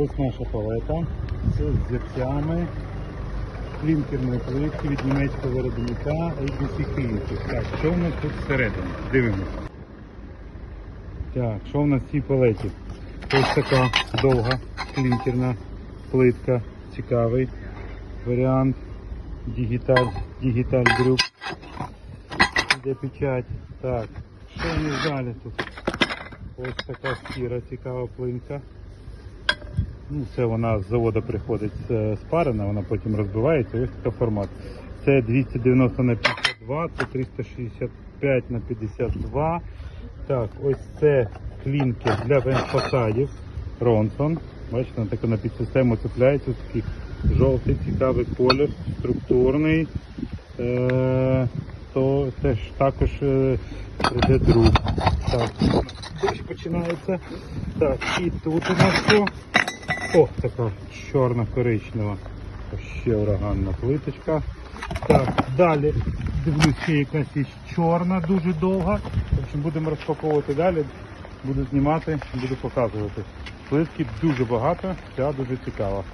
Ось наша палета. З зерцями клінкерної плитки від німецького виробника ABC Клінкер. Так, що в нас тут всередині? Дивимося. Так, що в нас в цій палеті? Ось така довга клінкерна плитка. Цікавий варіант. Дігіталь, дігіталь брюк. Де печать. Так, що у нас далі тут? Ось така сіра цікава плинка. Ну, це вона з заводу приходить е, спарена, вона потім розбивається. Ось така формат. Це 290 на 52, це 365 на 52. Так, ось це клінкер для вентфасадів. Ронсон. Бачите, вона така на підсистему цепляється. Такий жовтий, цікавий колір, структурний. Е, то теж також е, 3D-друк. Так, дощ починається. Так, і тут у нас що? О, така чорна коричнева. Ще ураганна плиточка. Так, далі дивлюсь, ще якась є чорна, дуже довга. В будемо розпаковувати далі. Буду знімати, буду показувати. Плитки дуже багато, ця дуже цікава.